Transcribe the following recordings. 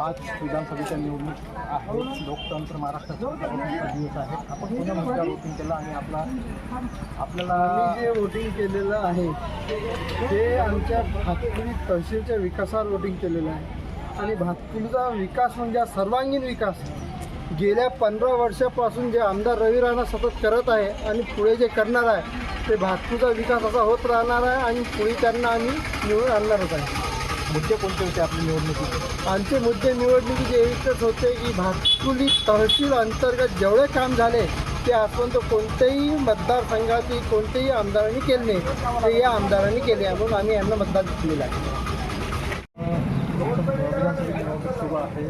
विधानसभेच्या निवडणूक आहे लोकतंत्र महाराष्ट्राचा दिवस आहे. आपण पुन्हा मुद्द्यावर वोटिंग केलं आणि आपला आपल्याला जे वोटिंग केलेलं आहे ते आमच्या भातकुली तहसीलच्या विकासावर वोटिंग केलेलं आहे. आणि भातकुलीचा विकास म्हणजे सर्वांगीण विकास. गेल्या पंधरा वर्षापासून जे आमदार रवी राणा सतत करत आहे आणि पुढे जे करणार आहे ते भातकुलीचा विकास असा होत राहणार आहे आणि पुढे त्यांना आम्ही निवडून आणणारच आहे. मुद्दे कोणते होते आपल्या निवडणुकीचे? आमचे मुद्दे निवडणुकीचे एकच होते की भातकुली तहसील अंतर्गत जेवढे काम झाले ते आजपर्यंत कोणत्याही मतदारसंघातील कोणत्याही आमदारांनी केले नाही. ते या आमदारांनी केले म्हणून आम्ही यांना मतदान दिलेलं आहे. आहे.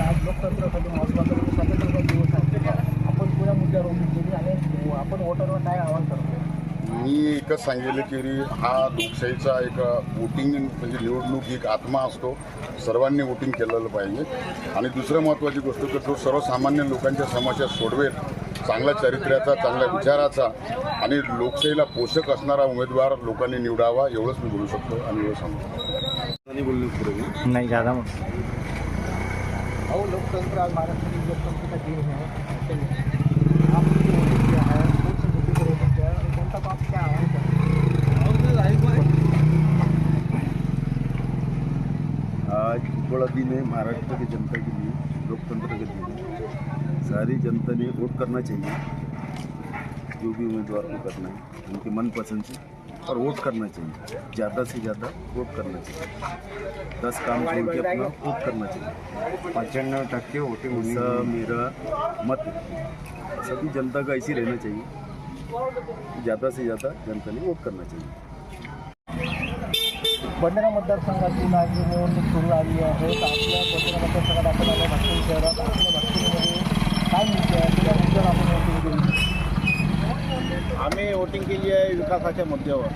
आज महत्त्वाचा दिवस स्वातंत्र्याचा दिवस आहे आपण पुऱ्या मुद्द्यावर वोटिंग केली आणि आपण वोटरला काय आवाहन करतो मी एकच सांगेल की हा लोकशाहीचा एक वोटिंग म्हणजे निवडणूक ही एक आत्मा असतो. सर्वांनी वोटिंग केलेलं पाहिजे. आणि दुसरं महत्त्वाची गोष्ट तर तो सर्वसामान्य लोकांच्या समस्या सोडवेल. चांगल्या चरित्र्याचा चांगल्या विचाराचा आणि लोकशाहीला पोषक असणारा उमेदवार लोकांनी निवडावा एवढंच मी बोलू शकतो आणि एवढं सांगतो नाही अहो लोकतंत्र आज लोकतंत्र बड़ा दिन है महाराष्ट्र की जनता के लिए लोकतंत्र के है सारी जनता ने वोट करना चाहिए जो भी उम्मीदवार को करना है उनके मनपसंद से और वोट करना चाहिए। ज़्यादा से ज़्यादा वोट करना चाहिए। दस काम छोड़ के अपना वोट करना चाहिए। पंच्याण्णव टक्के वोटिंग ऐसा मेरा मत सभी जनता का ऐसे रहना चाहिए ज़्यादा से ज़्यादा जनता ने वोट करना चाहिए। बंडरा मतदारसंघातील आज निवडणूक सुरू झाली आहे. तर आपल्या बंडरा मतदारसंघात आपण आलो भातकुली शहरात. आपल्या भातकुलीमध्ये काय मुद्दे आहे? त्या मुद्द्यावर आपण वोटिंग केली आम्ही वोटिंग केली आहे विकासाच्या मुद्द्यावर.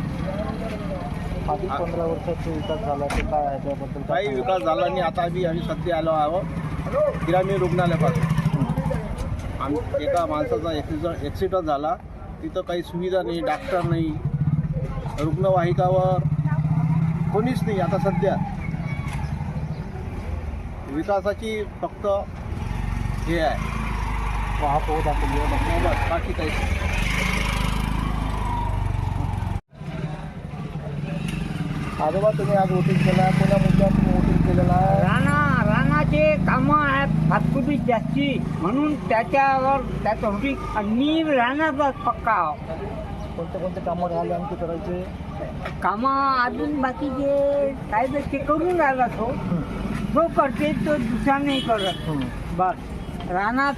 मागील पंधरा वर्षात जो विकास झाला ते काय आहे त्याबद्दल काही? विकास झाला नाही. आता बी आम्ही सध्या आलो आहोत. ग्रामीण रुग्णालयापासून. आम एका माणसाचा ॲक्सिडंट ॲक्सिडंट झाला. तिथं काही सुविधा नाही डॉक्टर नाही. रुग्णवाहिकावर कोणीच नाही आता सध्या. विकासाची फक्त हे आहे. वहाँ आपण होता बाकी काही आजोबा तुम्ही आज वोटिंग केला. आहे कोणत्या मुद्द्यावर वोटिंग केलेला आहे? राणा राणाचे कामं आहेत भातकुबी जास्ती. म्हणून त्याच्यावर त्याचं वोटिंग मी राणाचा पक्का. कोणते कोणते कामं राहिले आणखी करायचे? कामं अजून बाकीचे काय तर ते करून राहिला तो. जो करते तो दुसरा नाही करत. बस रानात